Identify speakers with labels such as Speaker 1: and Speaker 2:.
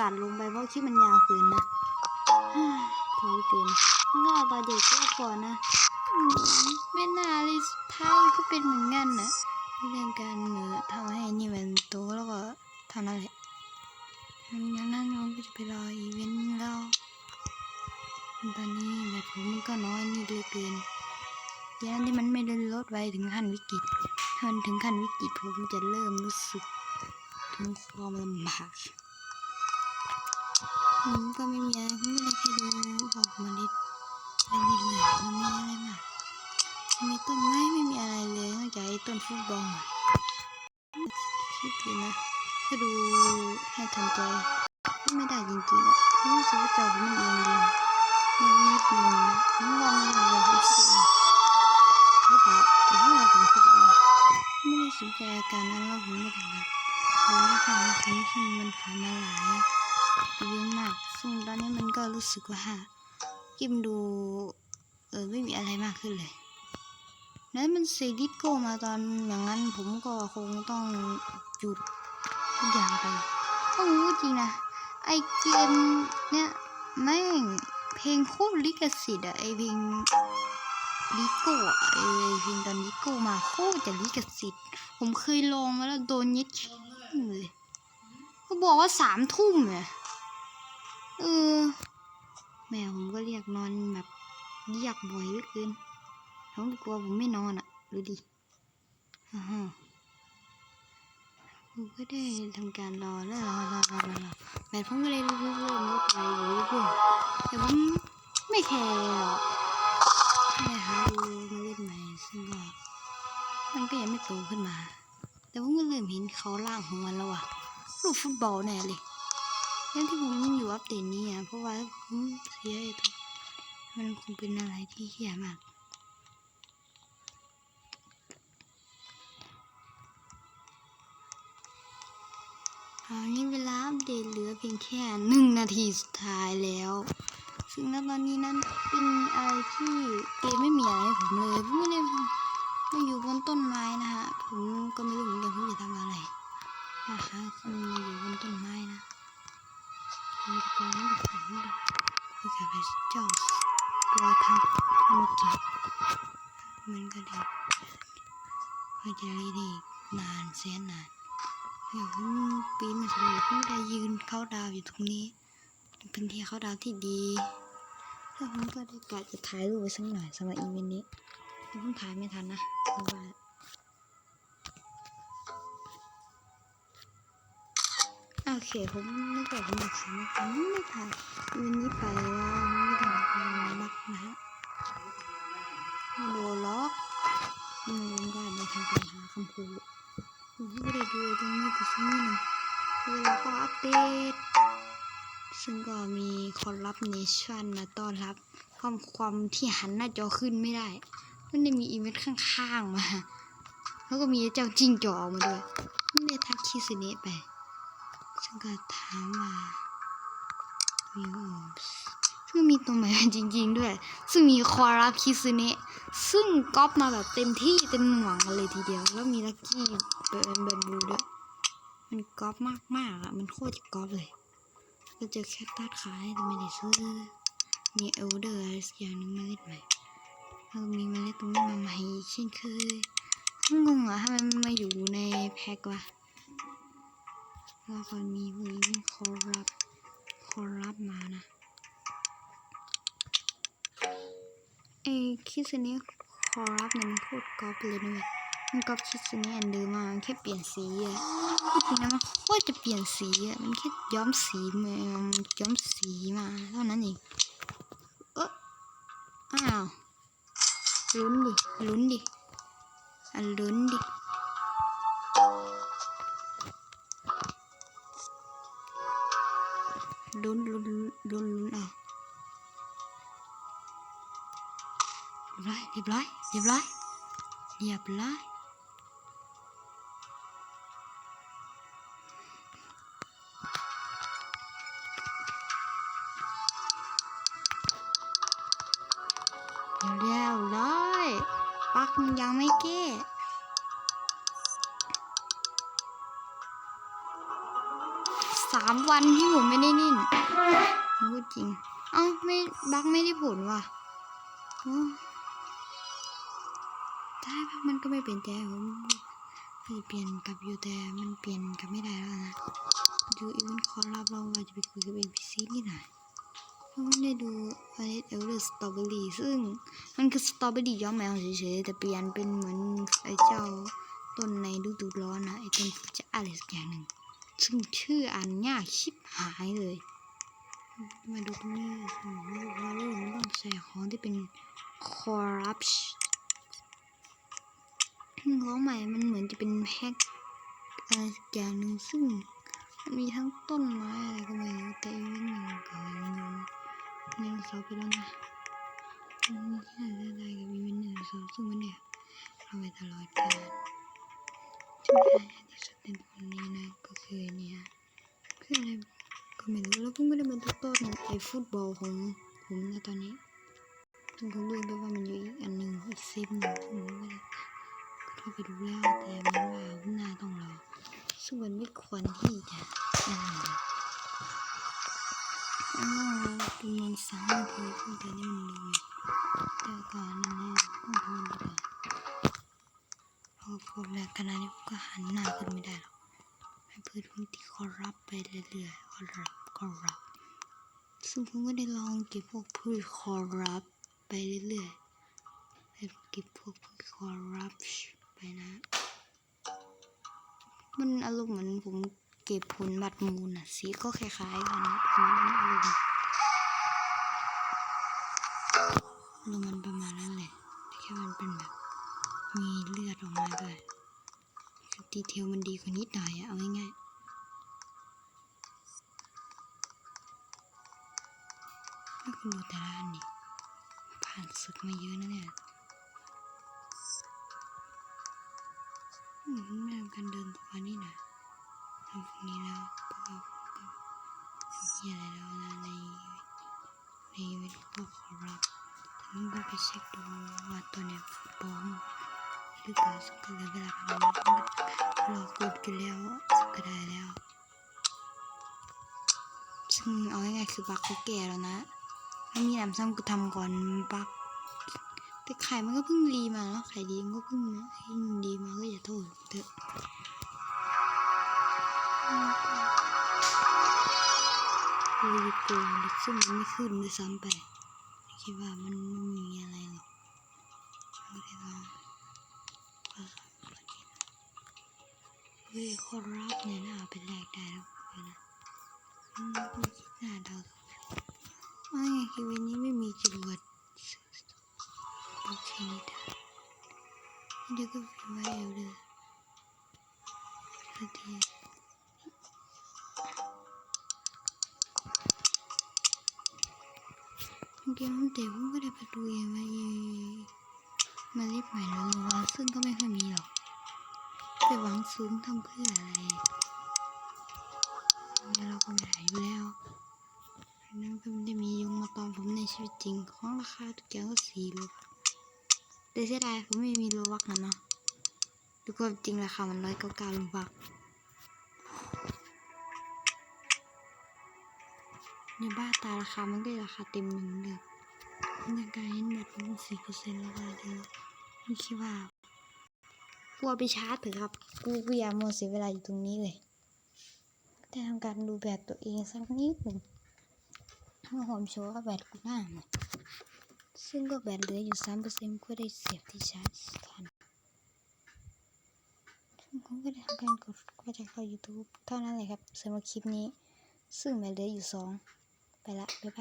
Speaker 1: ตัดลงไปเพราะคลิปมันยาวเกินนะท้อเกินมันก็ตอนเด็กก็พอนะไม่น่าเลยไพ่ก็เป็นเหมือนกันนะเรื่องการเมือทำให้นี่มันโตแล้วก็เท่านั้นแหละอย่างนั้นน้องก็จะไปรออีเวนต์แล้วตอนนี้แบบผมมันก็น้อยนิดเลยเกินย่างที่มันไม่ได้ลดไว้ถึงขั้นวิกฤตถ้ามันถึงขั้นวิกฤตผมจะเริ่มรู้สึกถึงความลำบาก ผมก็ไม่มีอะไรผมก็เลยแค่ดูบอกมาเล็ดยังไม่เหลือมันมีอะไรมามีต้นไม้ไม่มีอะไรเลยนอกจากไอ้ต้นฟุตบอลอะคิดดูนะก็ดูให้ทันใจไม่ได้จริงๆอะรู้สึกว่าจอผมมันเองเดียวมันนิดนึงอะผมว่ามันเป็นอะไรที่คิดเองหรือเปล่าแต่ว่าผมคิดเองไม่ได้สนใจอาการนั้นแล้วผมไม่ทำนะผมก็ทำผมที่มันผ่านมาหลาย เยอะมาก ซึ่งตอนนี้มันก็รู้สึกว่ากิมดูเออไม่มีอะไรมากขึ้นเลย แล้วมันเซดิสโกมาตอนอย่างนั้นผมก็คงต้องหยุดทุกอย่างไปต้องรู้จริงนะ ไอเกมเนี่ยแม่งเพลงโคตรลิขสิทธิ์อะไอเพลงลิโก้อะไอเพลงตอนลิโก้มาโคตรจะลิขสิทธิ์ ผมเคยลองมาแล้วโดนยึดเลยเขาบอกว่าสามทุ่มเนี่ย เออ แม่ผมก็เรียกนอนแบบเรียกบ่อยเหลือเกินผมกลัวผมไม่นอนอะ ดูดิอ่าฮะผมก็ได้ทำการรอแล้วรอรอรอรอรอแม่ผมก็เลยเริ่มเริ่มลดไปอยู่เรื่อยๆแต่ผมไม่แคร์หรอกแค่หาดูมาเล่นใหม่ซึ่งก็มันก็ยังไม่โตขึ้นมา แต่ผมก็เริ่มเห็นเขาล่างของมันแล้วอะลูกฟุตบอลแน่เลย งั้นที่ผมอยู่อัปเดตนี้อะเพราะว่าผมเสียไอ้ตัวมันคงเป็นอะไรที่เหี้ยมากตอนนี้เวลาอัปเดตเหลือเพียงแค่หนึ่งนาทีสุดท้ายแล้ว ซึ่งณตอนนี้นั้นเป็นอะไรที่เกมไม่มีอะไรให้ผมเลยผมไม่ได้มาอยู่บนต้นไม้นะฮะผมก็ไม่รู้เหมือนกันผมจะทำอะไรนะคะคือมาอยู่บนต้นไม้นะ มีตัวนี้อยู่ฝั่งนี้คุยกับพระเจ้าตัวทำทำเก็บมันก็ได้ก็จะรีดีนานแสนนานเดี๋ยวผมปีนมาสำเร็จผมได้ยืนเข้าดาวอยู่ตรงนี้ เป็นที่เข้าดาวที่ดีแล้วผมก็ได้กะจะถ่ายรูปไว้สักหน่อยสำหรับอีเวนต์นี้แต่ผมถ่ายไม่ทันนะเพราะว่า โอเคผมไม่เกิดผมอยากถามผมไม่ถ่ายวันนี้ไปแล้วไม่ได้มาบักนะฮะโดล็อกอืมได้ในทางการหาคำพูดผมไม่ได้ดูตรงนี้แต่สักนิดหนึ่งเวลาเขาอัปเดตซึ่งก็มีคนรับเนชั่นมาต้อนรับ ความความที่หันหน้าจอขึ้นไม่ได้ มันได้มีอีเวนต์ข้างๆมา แล้วก็มีเจ้าจิ้งจอออกมาด้วยไม่ได้ทักคิสเนะไป ฉันก็ถามว่าวิวซึ่งมีตรงไหนจริง ๆ ด้วย ซึ่งมีคอรับคิซึเนะซึ่งก๊อปมาแบบเต็มที่เต็มหน่วงกันเลยทีเดียว แล้วมีลักกี้เบนเบนบูด้วย มันก๊อปมากๆอะ มันโคตรจะก๊อปเลย ก็เจอแคทตัดขายแต่ไม่ได้ซื้อ มีเอลเดอร์อะไรสักอย่างหนึงมาเล็ดใหม่แล้วมีเมาเล็ดตรงนี้มาใหม่อีกเช่นเคยงงอะทำไมมันมาอยู่ในแพ็ควะ แล้วก็มีผู้หญิงคอรับคอรับมานะไอคิสเนี้คอรับเนี่ยมันโคตรก๊อปเลยนะเว้ยมันก๊อปคิสเนี้อันเดิมมามันแค่เปลี่ยนสีอะจริงๆนะมันโคตรจะเปลี่ยนสีอะมันแค่ย้อมสีมาย้อมสีมาเท่านั้นเองเอออ้าวลุ้นดิลุ้นดิอะลุ้นดิ ลุ้นลุ้นลุ้นลุ้นเอาเรียบร้อยเรียบร้อยเรียบร้อยเสามวันที่ผมไม่ได้นิ่นพูดจริง เอ้าไม่บักไม่ได้ผลว่ะโอ้ได้บักมันก็ไม่เปลี่ยนใจผมคือเปลี่ยนกับอยู่แต่มันเปลี่ยนกับไม่ได้แล้วนะดูอีเวนต์คอร์รับเราเราจะไปคุยกับ NPC นี่หน่อยเพราะไม่ได้ดูอะไรเอลเดอร์สตรอเบอรี่ซึ่งมันคือสตรอเบอรี่ย้อมแมวเฉยๆแต่เปลี่ยนเป็นเหมือนไอ้เจ้าต้นในฤดูร้อนนะไอ้ต้นจะอะไรสักอย่างหนึ่ง ซึ่งชื่ออ่านยากชิบหายเลย มาดูตรงนี้โอ้โหเราเริ่ต้องใส่ของที่เป็น corruption ของใหม่มันเหมือนจะเป็นแพ็กอะไรสักอย่างหนึ่งซึ่ง มันมีทั้งต้นไม้อะไรก็ไม่รู้แต่อีกนิดหนึ่งก็ยังอยู่ในเสาไปแล้วนะมันมีแค่อะไรกับอีเวนต์หนึ่งเสาซึ่งมันเนี่ยเราไปตลอดกาล ที่แท้ที่สุดในวันนี้นะก็คือเนี่ยคืออะไรก็ไม่รู้แล้วก็ไม่ได้เป็นตัวต้นไอ้ฟุตบอลของผมนะตอนนี้ซึ่งผมรู้ไปว่ามันอยู่อีกอันหนึ่งอีกเซฟหนึ่งผมไม่ได้เข้าไปดูแล้วแต่มันว่าหน้าต้องรอซึ่งมันไม่ควรที่จะอ่าอ้าวประมาณสามนาทีเพิ่งแต่นี่มันดูแต่ก่อนนั้นเนี่ยต้องทนไปก่อน พอพูดแล้วขนาดนี้ผมก็หันหน้าขึ้นไม่ได้หรอกให้พืชพื้นที่คอรับไปเรื่อยๆคอรับคอรับซึ่งผมก็ได้ลองเก็บพวกพืชคอรับไปเรื่อยๆไปเก็บพวกพืชคอรับไปนะ มันอารมณ์เหมือนผมเก็บผลบัตรมูลอะสีก็คล้ายๆกันนะผมอารมณ์อารมณ์มันประมาณนั้นแหละแค่มันเป็นแบบ มีเลือดออกมาด้วยดีเทลมันดีกว่านิดหน่อยอะเอาง่ายๆแล้วคุณดูแต่ละอันนี่ผ่านศึกมาเยอะนะเนี่ยอืมไม่ทำการเดินตัวนี่นะทำพวกนี้แล้วเพราะว่าผมก็ไม่มีอะไรแล้วนะในในเวทพวกขอรับแต่ผมก็ไปเช็คดูว่าตัวเนี้ยฟุตบอล หรือเปล่าซึ่งก็เลยเวลาประมาณนี้ผมก็รอกดกันแล้วสักได้แล้ว ซึ่งเอาง่ายๆคือบักเขาแก่แล้วนะไม่มีน้ำซ้ำกูทำก่อนบักแต่ไข่มันก็เพิ่งรีมาแล้วไข่ดีมันก็เพิ่งนะให้ดีมาก็อย่าโทษเถอะรีโกงซึ่งมันไม่ขึ้นด้วยซ้ำไปคิดว่ามันม่ เฮ้ยคนรับเนี่ยน่าเอาไปแลกได้แล้วนะอืมไม่คิดหน้าเดาว่าไงคือวันนี้ไม่มีจรวดโอเคนี่ได้เดี๋ยวก็พิมพ์ไว้เอวเลยสักทีเกมมันเตะผมก็ได้ไปดูเองว่ามาเล็บใหม่แล้วหรือว่าซึ่งก็ไม่ค่อยมีหรอก ไปหวังสูงทำเพื่ออะไรเนี่ยเราก็ไม่ได้อยู่แล้วนั่นก็ไม่ได้มียุงมาตอมผมในชีวิตจริง ของราคาทุกอย่างก็สี่โลบาทแต่เสียดายผมไม่มีโลบักนะเนาะดูความจริงราคามันร้อยเก้าเก้าโลบักในบ้าตาราคา มันก็ราคาเต็มหนึ่งเลยในการเห็นแบบมันสี่เปอร์เซ็นต์แล้วก็เยอะไม่คิดว่า กลัวไปชาร์จเถอะครับ กูกูอยามัวเสียเวลาอยู่ตรงนี้เลย แต่ทำการดูแบตตัวเองสักนิดหนึ่งถ้าหอมโชว์ว่าแบตกูหน้าหมดซึ่งก็แบตเหลืออยู่สามเปอร์เซ็นต์ก็ได้เสียบที่ชาร์จทันซึ่งผมก็ได้ทำการกดก็จะเข้า YouTube เท่านั้นเลยครับสำหรับคลิปนี้ ซึ่งแบตเหลืออยู่สองไปละ บ๊ายบาย